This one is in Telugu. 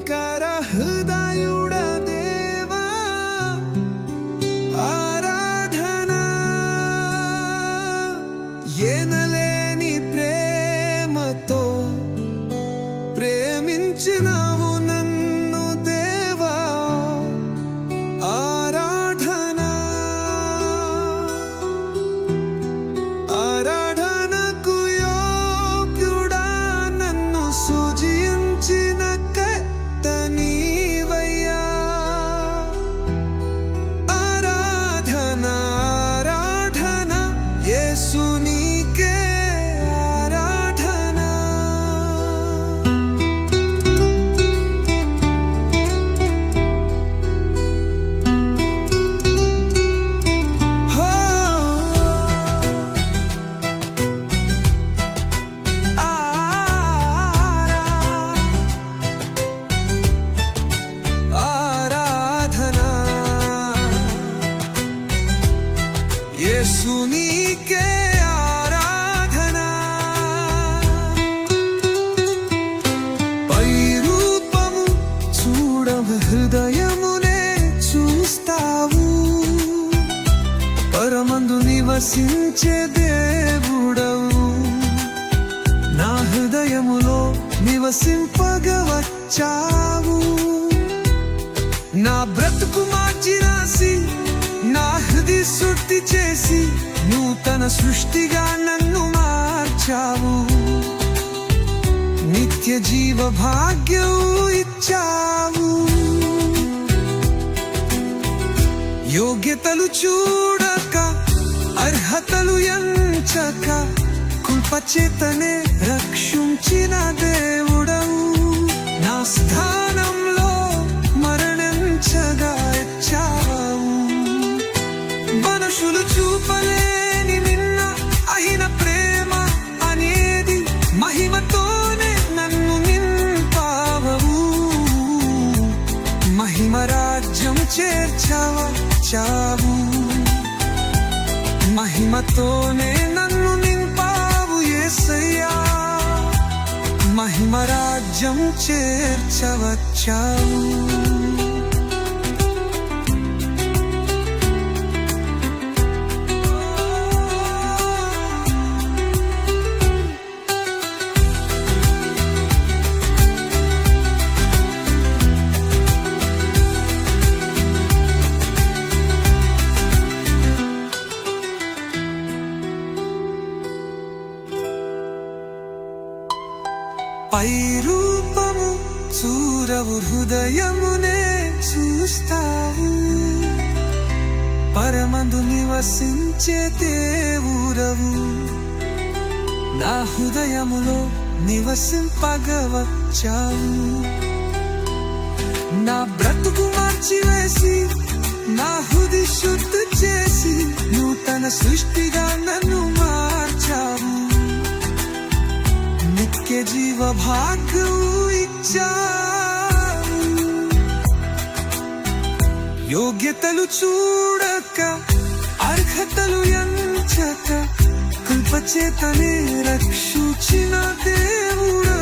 కనికర హృదయుడ దేవా ఆరాధన ఎనలేని ప్రేమతో ప్రేమించిన యేసు నీకే ఆరాధన. పై రూపము చూడవ హృదయమునే చూస్తావు. పరమందు నివసించే దేవుడవు. నా హృదయములో నివసింపగ వచ్చావు నా బ్రతుకు మార్చి రాసి హృదయ చేసి నూతన సృష్టిగా నన్ను మార్చావు. నిత్య జీవ భాగ్యం ఇచ్చావు. యోగ్యతలు చూడక అర్హతలు ఎంచక కృపచేతనే రక్షించిన మనుషులు చూపలేని నిన్న అయిన ప్రేమ అనేది మహిమతోనే నన్ను నింపావవు. మహిమ రాజ్యం చేర్చావా చావు. మహిమతోనే నన్ను నింపావు ఏసయ్యా. మహిమ రాజ్యం చేర్చవచ్చావు. పై రూపము చూరవు హృదయమునే చూస్తావు పరమందు నివసించే తేవురవు నా హృదయములో నివసింపగవచ్చావు. నా బ్రతుకు మార్చివేసి నా హృది శుద్ధి చేసి నూతన సృష్టి జీవ ఇచ్చావు యోగ్యతలు చూడక అర్హతలు ఎంచక కృపచేతనే రక్షించిన దేవుడా